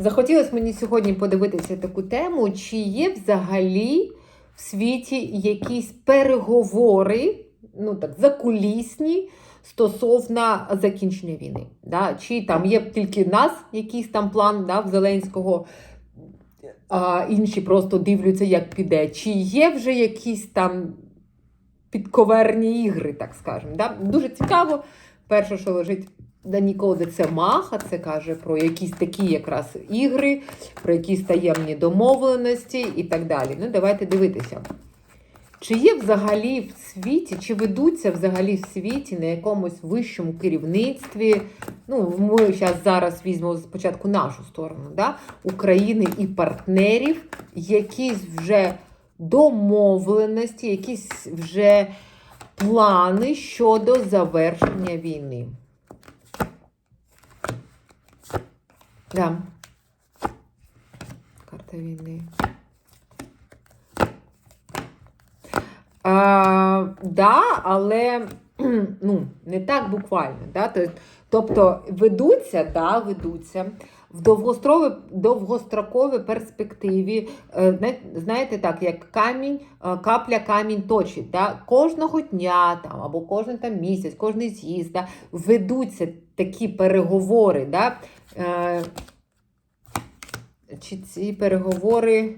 Захотілося мені сьогодні подивитися таку тему, чи є взагалі в світі якісь переговори, ну так, закулісні стосовно закінчення війни. Да? Чи там є тільки нас якийсь там план да, в Зеленського, а інші просто дивляться, як піде. Чи є вже якісь там підковерні ігри, так скажемо. Да? Дуже цікаво. Перше, що лежить до Ніколи, це Маха, це каже про якісь такі якраз ігри, про якісь таємні домовленості і так далі. Ну, давайте дивитися. Чи є взагалі в світі, чи ведуться взагалі в світі на якомусь вищому керівництві? Ну, ми зараз зараз візьмемо спочатку нашу сторону, да? України і партнерів, якісь вже домовленості, якісь вже плани щодо завершення війни. Да. Карта війни. А, да, але ну, не так буквально. Да? Тобто- Тобто ведуться, да, ведуться в довгостроковій, перспективі, е, знаєте, так, як камінь, е, капля камінь точить. Да? Кожного дня там, або кожен там місяць, кожен з'їзд, да, ведуться такі переговори. Да? Е, чи ці переговори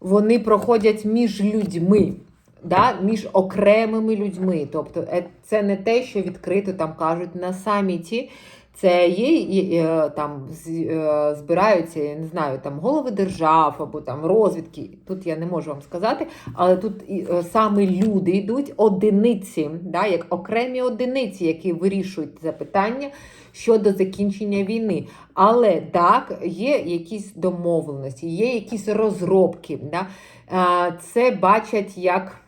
вони проходять між людьми, да? між окремими людьми. Тобто це не те, що відкрито там кажуть на саміті. Це є е, там е, збираються, я не знаю, там голови держав або там розвідки. Тут я не можу вам сказати, але тут е, саме люди йдуть, одиниці, да, як окремі одиниці, які вирішують це питання щодо закінчення війни. Але так, є якісь домовленості, є якісь розробки. Да? Це бачать як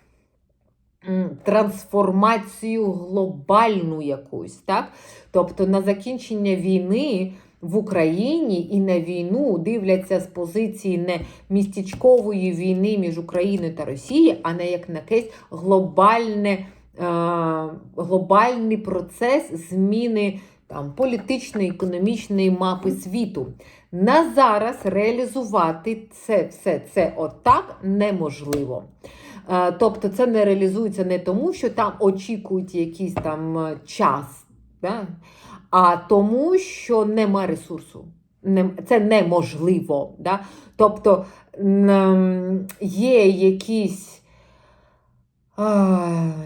трансформацію глобальну якусь, так? Тобто на закінчення війни в Україні і на війну дивляться з позиції не містечкової війни між Україною та Росією, а не як на якесь глобальне, е, глобальний процес зміни там, політичної, економічної мапи світу. На зараз реалізувати це все це отак неможливо. Тобто це не реалізується не тому, що там очікують якийсь там е, час, да? а тому, що нема ресурсу. Це неможливо. Да? Тобто є якісь,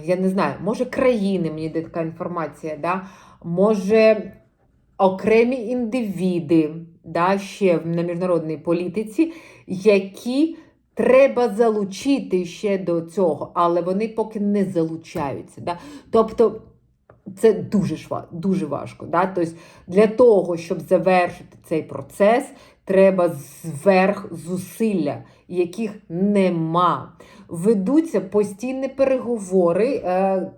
я не знаю, може країни, мені йде така інформація, да? може окремі індивіди да, ще на міжнародній політиці, які треба залучити ще до цього, але вони поки не залучаються. Да? Тобто це дуже дуже важко. Да? Тобто для того, щоб завершити цей процес, треба зверх зусилля, яких нема. Ведуться постійні переговори. Е,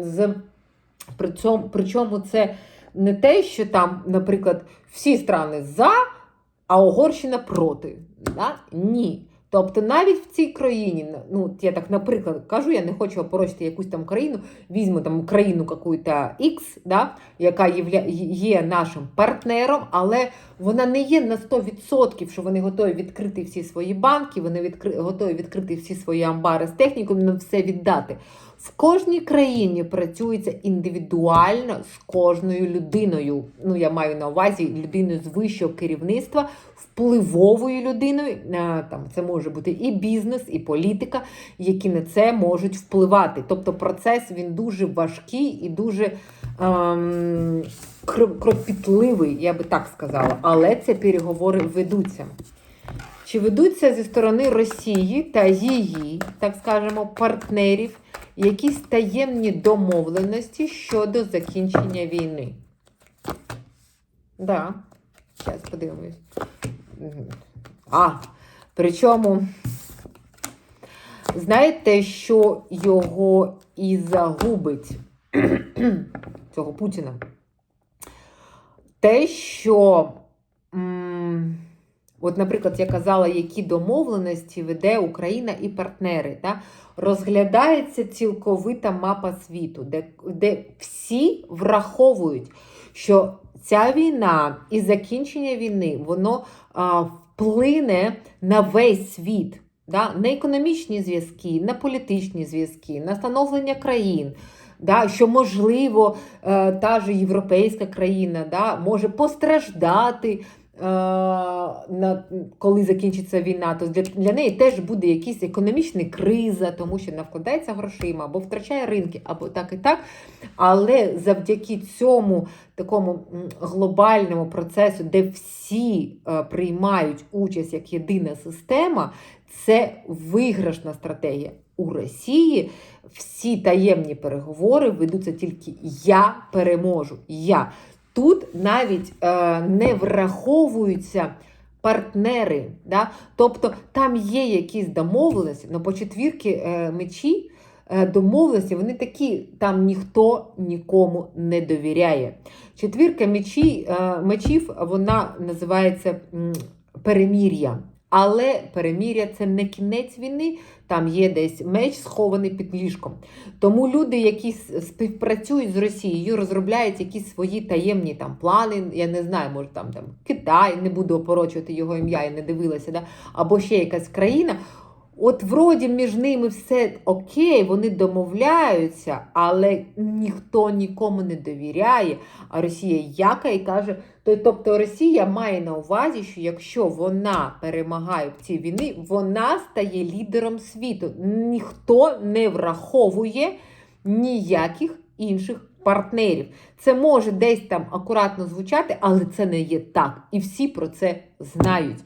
з, при цьому, причому це не те, що там, наприклад, всі страни за, а Угорщина проти. Да? Ні. Тобто навіть в цій країні, ну я так, наприклад, кажу, я не хочу опорочити якусь там країну, візьму там країну какую-то X, да, яка є, нашим партнером, але вона не є на 100%, що вони готові відкрити всі свої банки, вони відкри, готові відкрити всі свої амбари з технікою, все віддати. В кожній країні працюється індивідуально з кожною людиною. Ну, я маю на увазі людиною з вищого керівництва, впливовою людиною. Е, Там це може бути і бізнес, і політика, які на це можуть впливати. Тобто процес він дуже важкий і дуже ем, кропітливий, я би так сказала. Але ці переговори ведуться. Чи ведуться зі сторони Росії та її, так скажемо, партнерів якісь таємні домовленості щодо закінчення війни? Да. Зараз подивимось. А, причому, знаєте, що його і загубить цього Путіна? Те, що. м, От, наприклад, я казала, які домовленості веде Україна і партнери. Та? Розглядається цілковита мапа світу, де, де всі враховують, що ця війна і закінчення війни, воно а, вплине на весь світ. Да? На економічні зв'язки, на політичні зв'язки, на становлення країн. Да, що можливо, е, та ж європейська країна да, може постраждати, на, коли закінчиться війна, то для, для неї теж буде якась економічна криза, тому що не вкладається грошима, або втрачає ринки, або так і так. Але завдяки цьому такому глобальному процесу, де всі е, приймають участь як єдина система, це виграшна стратегія. У Росії всі таємні переговори ведуться тільки я переможу. Я. Тут навіть е, не враховуються партнери. Да? Тобто там є якісь домовленості, але по четвірки е, мечі е, домовленості, вони такі, там ніхто нікому не довіряє. Четвірка мечі, е, мечів вона називається перемір'я. Але перемір'я це не кінець війни, там є десь меч схований під ліжком. Тому люди, які співпрацюють з Росією, розробляють якісь свої таємні там плани. Я не знаю, може там, там Китай, не буду опорочувати його ім'я, я не дивилася, да? або ще якась країна. От вроді між ними все окей, вони домовляються, але ніхто нікому не довіряє. А Росія яка і каже, то- тобто Росія має на увазі, що якщо вона перемагає в цій війні, вона стає лідером світу. Ніхто не враховує ніяких інших партнерів. Це може десь там акуратно звучати, але це не є так. І всі про це знають.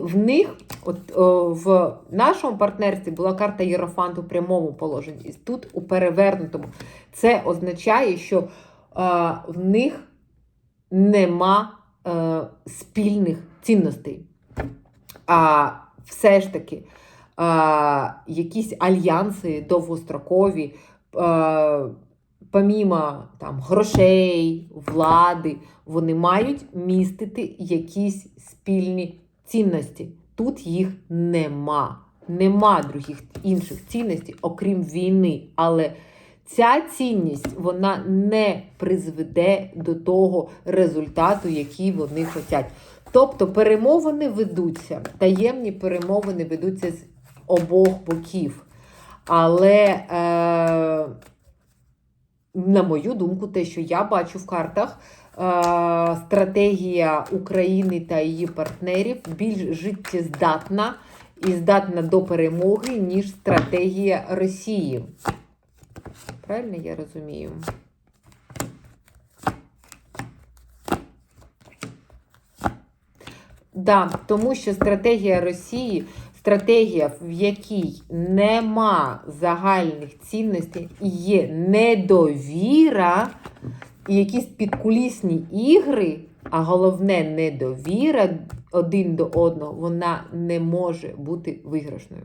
В них, от о, в нашому партнерстві була карта Єрофанту в прямому положенні, і тут у перевернутому. Це означає, що е, в них нема е, спільних цінностей. А все ж таки, е, якісь альянси довгострокові, е, помімо там, грошей, влади, вони мають містити якісь спільні цінності. Тут їх нема. Нема других інших цінностей, окрім війни. Але ця цінність вона не призведе до того результату, який вони хочуть. Тобто перемовини ведуться, таємні перемовини ведуться з обох боків. Але, е, на мою думку, те, що я бачу в картах, стратегія України та її партнерів більш життєздатна і здатна до перемоги, ніж стратегія Росії. Правильно я розумію? Да, тому що стратегія Росії, стратегія, в якій нема загальних цінностей і є недовіра, і якісь підкулісні ігри, а головне недовіра один до одного, вона не може бути виграшною.